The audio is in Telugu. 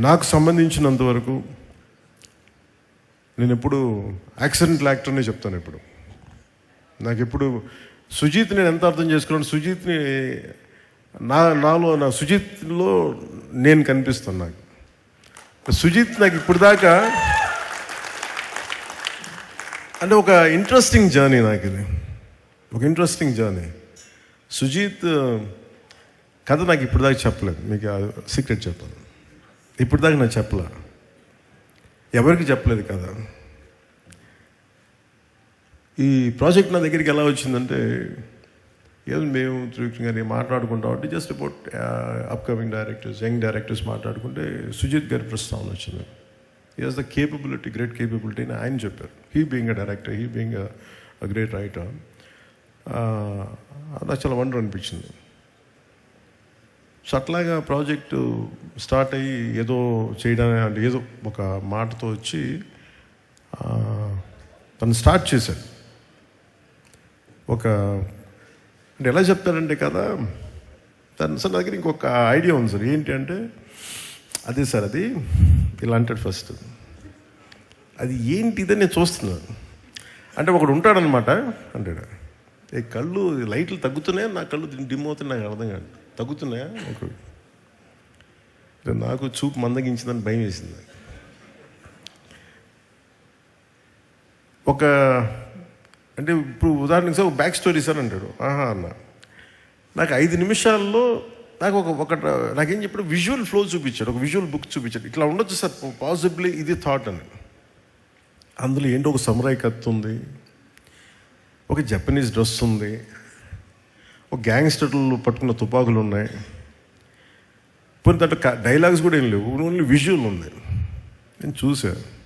నాకు సంబంధించినంత వరకు నేను ఎప్పుడు యాక్సిడెంట్ యాక్టర్నే చెప్తాను ఇప్పుడు నాకు ఎప్పుడు సుజీత్ నేను ఎంత అర్థం చేసుకున్నాను సుజీత్ని నా నాలో నా సుజిత్లో నేను కనిపిస్తాను నాకు. సుజిత్ నాకు ఇప్పుడు దాకా అంటే ఒక ఇంట్రెస్టింగ్ జర్నీ నాకు ఇది. ఒక ఇంట్రెస్టింగ్ జర్నీ సుజీత్ కథ నాకు ఇప్పుడు దాకా చెప్పలేదు. మీకు సీక్రెట్ చెప్పాను ఇప్పుడు దాకా నాకు చెప్పలే. ఎవరికి చెప్పలేదు కదా? ఈ ప్రాజెక్ట్ నా దగ్గరికి ఎలా వచ్చిందంటే ఏదో మేము త్రివిక్రమ్ గారిని మాట్లాడుకుంటాం అంటే just about upcoming directors young directors మాట్లాడుకుంటే సుజిత్ గారి ప్రస్తావన వచ్చింది. Is the capability great capability అని ఆయన చెప్పారు. He being a director he being a great writer అది చాలా వండర్ అనిపించింది. సో అట్లాగా ప్రాజెక్టు స్టార్ట్ అయ్యి ఏదో చేయడానికి అంటే ఏదో ఒక మాటతో వచ్చి తను స్టార్ట్ చేశాడు. ఒక అంటే ఎలా చెప్తారంటే కదా తను సార్ నా దగ్గర ఇంకొక ఐడియా ఉంది సార్. ఏంటి అంటే అదే సార్ అది ఇలా అంటాడు ఫస్ట్. అది ఏంటిదని నేను చూస్తున్నాను. అంటే ఒకడు ఉంటాడనమాట అంటాడు. ఏ కళ్ళు లైట్లు తగ్గుతున్నాయి? నా కళ్ళు డిమ్ అవుతున్నాయి? నాకు అర్థం కాదు. తగ్గుతున్నాయా? ఒక నాకు చూపు మందగించిందని భయం వేసింది. ఒక అంటే ఇప్పుడు ఉదాహరణకి సార్ బ్యాక్ స్టోరీ సార్ అంటాడు. ఆహా అన్న. నాకు ఐదు నిమిషాల్లో నాకు ఒక ఒక నాకేం చెప్పాడు? విజువల్ ఫ్లో చూపించాడు ఒక విజువల్ బుక్ చూపించాడు. ఇట్లా ఉండొచ్చు సార్ పాసిబిలీ ఇది థాట్ అని. అందులో ఏంటో ఒక సమురాయి కత్తి ఉంది ఒక జపనీస్ డ్రెస్ ఉంది గ్యాంగ్స్టర్లు పట్టుకున్న తుపాకులు ఉన్నాయి. పోనీ దాంట్లో డైలాగ్స్ కూడా ఏం లేవు ఓన్లీ విజువల్ ఉంది. నేను చూశాను